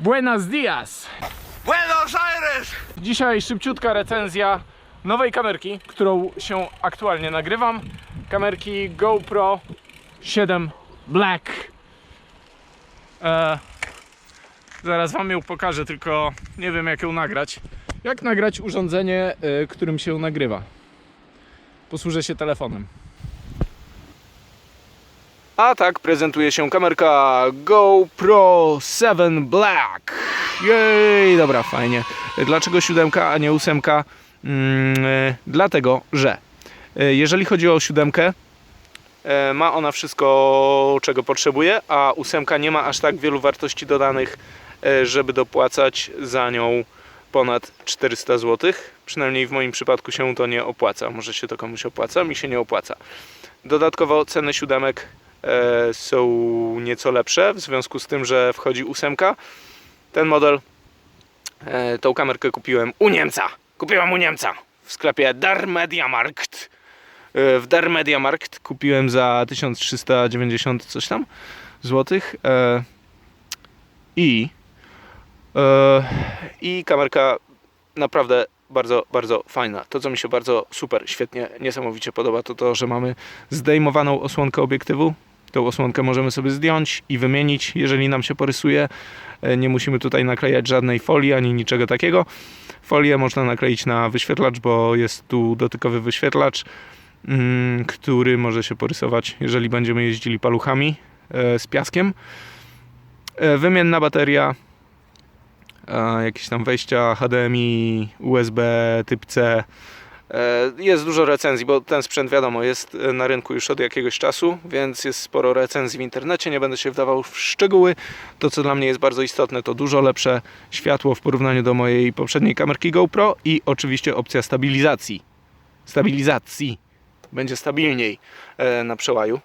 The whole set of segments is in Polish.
Buenos dias! Buenos Aires! Dzisiaj szybciutka recenzja nowej kamerki, którą się aktualnie nagrywam. Kamerki GoPro 7 Black. E, zaraz wam ją pokażę, tylko nie wiem jak ją nagrać. Jak nagrać urządzenie, e, którym się nagrywa? Posłużę się telefonem. A tak prezentuje się kamerka GoPro 7 Black. Jej, dobra, fajnie. Dlaczego siódemka, a nie ósemka? Mm, e, dlatego, że e, jeżeli chodzi o siódemkę, e, ma ona wszystko, czego potrzebuje, a ósemka nie ma aż tak wielu wartości dodanych, żeby dopłacać za nią ponad 400 zł. Przynajmniej w moim przypadku się to nie opłaca. Może się to komuś opłaca, mi się nie opłaca. Dodatkowo ceny siódemek są nieco lepsze, w związku z tym, że wchodzi ósemka. Ten model, e, tą kamerkę kupiłem u Niemca. Kupiłem u Niemca w sklepie Der Mediamarkt. E, w Der Mediamarkt kupiłem za 1390 coś tam złotych. E, I e, i kamerka naprawdę bardzo, bardzo fajna. To, co mi się bardzo super, świetnie, niesamowicie podoba, to to, że mamy zdejmowaną osłonkę obiektywu. Tą osłonkę możemy sobie zdjąć i wymienić, jeżeli nam się porysuje. E, Nie musimy tutaj naklejać żadnej folii ani niczego takiego. Folię można nakleić na wyświetlacz, bo jest tu dotykowy wyświetlacz, mm, który może się porysować, jeżeli będziemy jeździli paluchami e, z piaskiem. E, Wymienna bateria, jakieś tam wejścia HDMI, USB typ C. E, Jest dużo recenzji, bo ten sprzęt wiadomo jest e, na rynku już od jakiegoś czasu, więc jest sporo recenzji w internecie. Nie będę się wdawał w szczegóły. To, co dla mnie jest bardzo istotne, to dużo lepsze światło w porównaniu do mojej poprzedniej kamerki GoPro i oczywiście opcja stabilizacji. Stabilizacji. Będzie stabilniej e, na przełaju.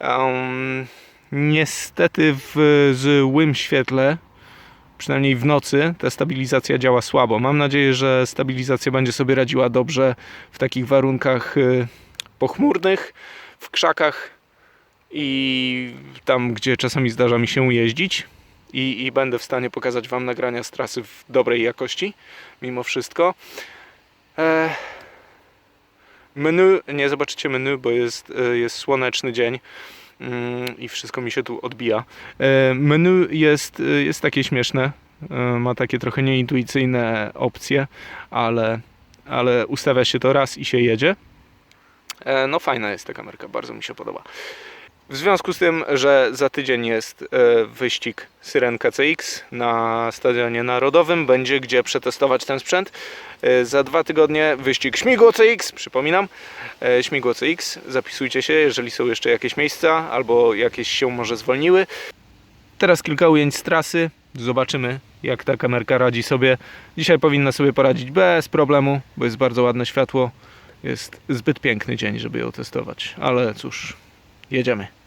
Um, niestety w złym świetle przynajmniej w nocy ta stabilizacja działa słabo. Mam nadzieję, że stabilizacja będzie sobie radziła dobrze w takich warunkach y, pochmurnych, w krzakach i tam, gdzie czasami zdarza mi się jeździć. I, I będę w stanie pokazać Wam nagrania z trasy w dobrej jakości, mimo wszystko. E, menu, nie zobaczycie menu, bo jest, y, jest słoneczny dzień i wszystko mi się tu odbija. E, Menu jest, y, jest takie śmieszne, e, ma takie trochę nieintuicyjne opcje, ale, ale ustawia się to raz i się jedzie. E, No fajna jest ta kamerka, bardzo mi się podoba. W związku z tym, że za tydzień jest e, wyścig Syrenka CX na Stadionie Narodowym, będzie gdzie przetestować ten sprzęt. E, Za dwa tygodnie wyścig Śmigło CX, przypominam, e, Śmigło CX. Zapisujcie się, jeżeli są jeszcze jakieś miejsca albo jakieś się może zwolniły. Teraz kilka ujęć z trasy. Zobaczymy, jak ta kamerka radzi sobie. Dzisiaj powinna sobie poradzić bez problemu, bo jest bardzo ładne światło. Jest zbyt piękny dzień, żeby ją testować, ale cóż, jedziemy.